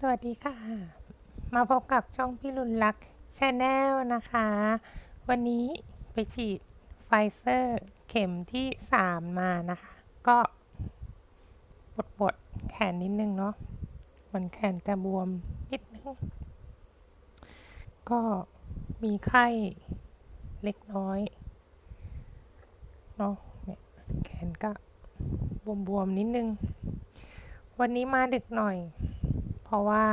สวัสดีค่ะ มาพบกับช่องพี่รุนลักชาแนลนะคะ วันนี้ไปฉีดไฟเซอร์เข็มที่สามมานะคะ ก็ปวดปวดๆแขนนิดนึงเนาะมันแขนจะบวมนิดนึง ก็มีไข้เล็กน้อยเนาะเนี่ยแขนก็บวมๆนิดนึง วันนี้มาดึกหน่อย ราะว่า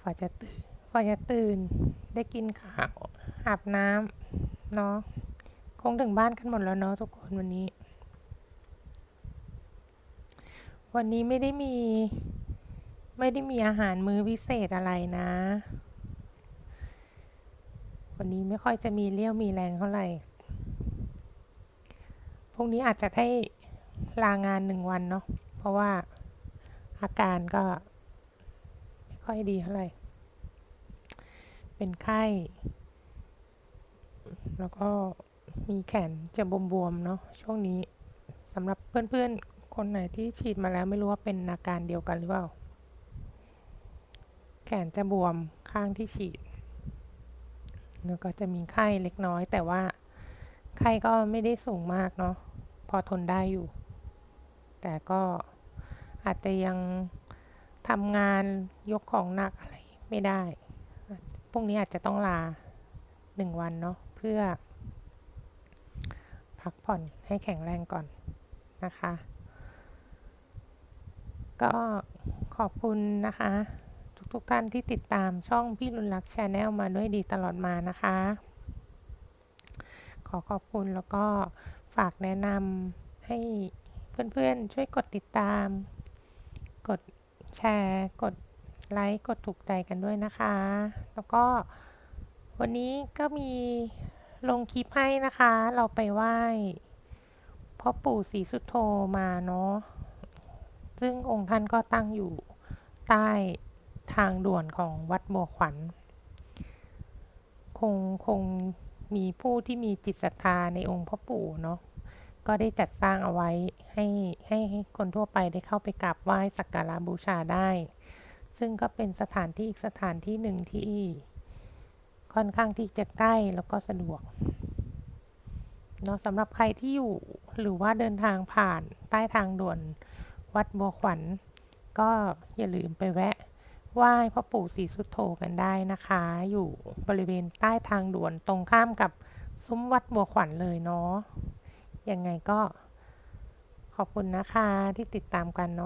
ฝ่าจะตื่นฝ่าจะตื่นได้กินข้าวอาบน้ำเนาะคงถึงบ้านกันหมดแล้วเนาะทุกคนวันนี้ วันนี้ไม่ได้มี ไม่ได้มีอาหารมื้อพิเศษอะไรนะ วันนี้ไม่ค่อยจะมีเลี้ยวมีแรงเท่าไหร่พรุ่งนี้อาจจะได้ลางานหนึ่งวันเนาะเพราะว่า อาการก็ไม่ค่อยดีเท่าไหร่ เป็นไข้ แล้วก็มีแขนจะบวมๆเนาะช่วงนี้สำหรับเพื่อนๆ คนไหนที่ฉีดมาแล้วไม่รู้ว่าเป็นอาการเดียวกันหรือเปล่า แขนจะบวมข้างที่ฉีด แล้วก็จะมีไข้เล็กน้อย แต่ว่าไข้ก็ไม่ได้สูงมากเนาะพอทนได้อยู่ แต่ก็ อาจจะยังทำงานยกของหนักอะไรไม่ได้พรุ่งนี้อาจจะต้องลาหนึ่งวันเนาะเพื่อ พักผ่อนให้แข็งแรงก่อนนะคะ ก็ขอบคุณนะคะ ทุกๆทท่านที่ติดตามช่องพี่รุนลักษ์ชาแนลมาด้วยดีตลอดมานะคะ ขอขอบคุณแล้วก็ฝากแนะนำให้เพื่อนๆช่วยกดติดตาม กดแชร์ กดไลค์ กดถูกใจกันด้วยนะคะ แล้วก็วันนี้ก็มีลงคลิปให้นะคะ เราไปไหว้พ่อปู่ศรีสุโธมาเนาะ ซึ่งองค์ท่านก็ตั้งอยู่ใต้ทางด่วนของวัดบัวขวัญ คงคงมีผู้ที่มีจิตศรัทธาในองค์พ่อปู่เนาะ ก็ได้จัดสร้างเอาไว้ให้ให้ให้คนทั่วไปได้เข้าไปกราบไหว้สักการะบูชาได้ ซึ่งก็เป็นสถานที่อีกสถานที่หนึ่งที่ค่อนข้างที่จะใกล้แล้วก็สะดวกเนาะสำหรับใครที่อยู่หรือว่าเดินทางผ่านใต้ทางด่วนวัดบัวขวัญ ก็อย่าลืมไปแวะไหว้พ่อปู่ศรีสุโธกันได้นะคะ อยู่บริเวณใต้ทางด่วนตรงข้ามกับซุ้มวัดบัวขวัญเลยเนาะ ยังไงก็ขอบคุณนะคะที่ติดตามกันเนาะ